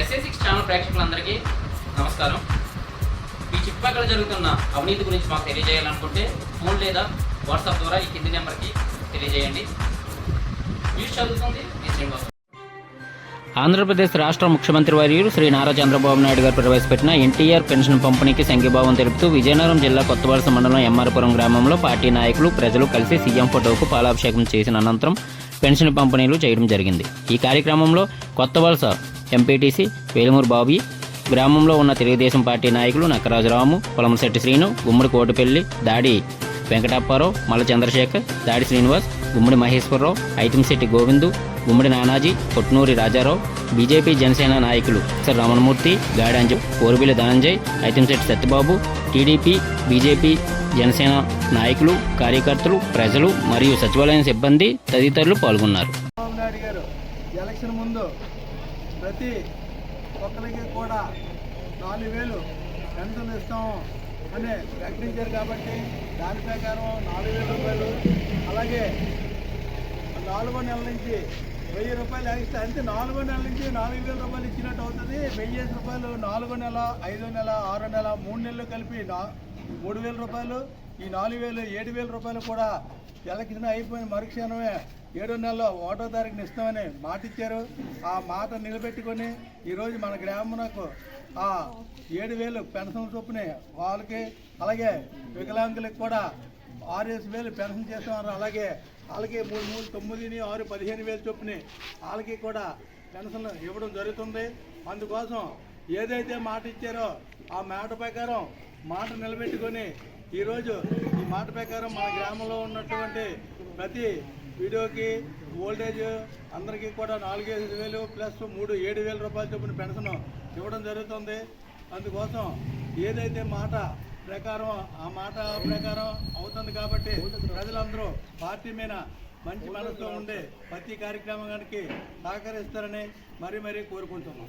SA six channel ప్రేక్షకులందరికీ నమస్కారం. మీ చుట్టుపక్కల జరుగుతున్న అవినీతి గురించి మాకు తెలియజేయాలనుకుంటే ఫోన్ లేదా వాట్సాప్ ద్వారా ఈ కింది నెంబర్కి తెలియజేయండి. న్యూస్ చదువుతుంది మీ శ్రీనివాస్ ఆంధ్రప్రదేశ్ రాష్ట్ర ముఖ్యమంత్రి వర్యులు శ్రీ నారా చంద్రబాబు నాయుడు గారు ప్రవేశపెట్టిన ఎన్టీఆర్ పెన్షన్ పంపిణీకి సంఘీభావం తెలుపుతూ విజయనగరం జిల్లా కొత్తవలస మండలం ఎంఆర్పురం గ్రామంలో పార్టీ నాయకులు ప్రజలు కలిసి సీఎం ఫోటోకు పాలాభిషేకం చేసిన అనంతరం పెన్షన్ పంపిణీలు చేయడం జరిగింది. ఈ కార్యక్రమంలో కొత్తవలస ఎంపీటీసీ వేలుమూరు బాబీ గ్రామంలో ఉన్న తెలుగుదేశం పార్టీ నాయకులు నక్కరాజురాము పొలమశెట్టి శ్రీను గుమ్మడి కోటిపల్లి దాడి వెంకటప్పారావు మల్ల చంద్రశేఖర్ దాడి శ్రీనివాస్ గుమ్మడి మహేశ్వరరావు ఐతంశెట్టి గోవిందు గుమ్మడి నానాజీ కొట్నూరి రాజారావు బీజేపీ జనసేన నాయకులు sir Ramanamurthy Gadanju Korubila Dhananjay Aithamsetti Satyababu TDP BJP Janasena నాయకులు కార్యకర్తలు ప్రజలు మరియు సచివాలయం సిబ్బంది తదితరులు పాల్గొన్నారు. ఎలక్షన్ ముందు ప్రతి ఒక్కరికి కూడా నాలుగు వేలు పెన్షన్ ఇస్తాము అని ప్రకటించారు కాబట్టి దాని ప్రకారం నాలుగు వేల రూపాయలు. అలాగే నాలుగో నెల నుంచి వెయ్యి రూపాయలు ఎక్స్ట్రా అంటే నాలుగో నెల నుంచి నాలుగు వేల రూపాయలు ఇచ్చినట్టు అవుతుంది. వెయ్యి రూపాయలు నాలుగో నెల ఐదో నెల ఆరో నెల మూడు నెలలు కలిపి నా మూడు వేల రూపాయలు ఈ నాలుగు వేలు ఏడు వేల రూపాయలు కూడా ఎలక్షన్ అయిపోయిన మరుక్షణమే ఏడో నెలలో ఒకటో తారీఖున ఇస్తామని మాట ఇచ్చారు ఆ మాట నిలబెట్టుకొని ఈరోజు మన గ్రామమునకు ఆ ఏడు వేలు పెన్షన్ చొప్పున వాళ్ళకి అలాగే వికలాంగులకు కూడా ఆరేసి వేలు పెన్షన్ చేస్తున్నారు అలాగే వాళ్ళకి మూడు మూడు తొమ్మిదిని ఆరు పదిహేను వేలు చొప్పున వాళ్ళకి కూడా పెన్షన్ ఇవ్వడం జరుగుతుంది. అందుకోసం ఏదైతే మాట ఇచ్చారో ఆ మాట ప్రకారం మాట నిలబెట్టుకొని ఈరోజు ఈ మాట ప్రకారం మన గ్రామంలో ఉన్నటువంటి ప్రతి వీడియోకి ఓల్టేజ్ అందరికీ కూడా నాలుగైదు వేలు ప్లస్ మూడు ఏడు వేల రూపాయల చొప్పున పెన్షన్ ఇవ్వడం జరుగుతుంది. అందుకోసం ఏదైతే మాట ప్రకారం ఆ మాట ప్రకారం అవుతుంది కాబట్టి ప్రజలందరూ పార్టీ మీద మంచి మనసుతో ఉండే ప్రతి కార్యక్రమానికి సహకరిస్తారని మరీ మరీ కోరుకుంటున్నాం.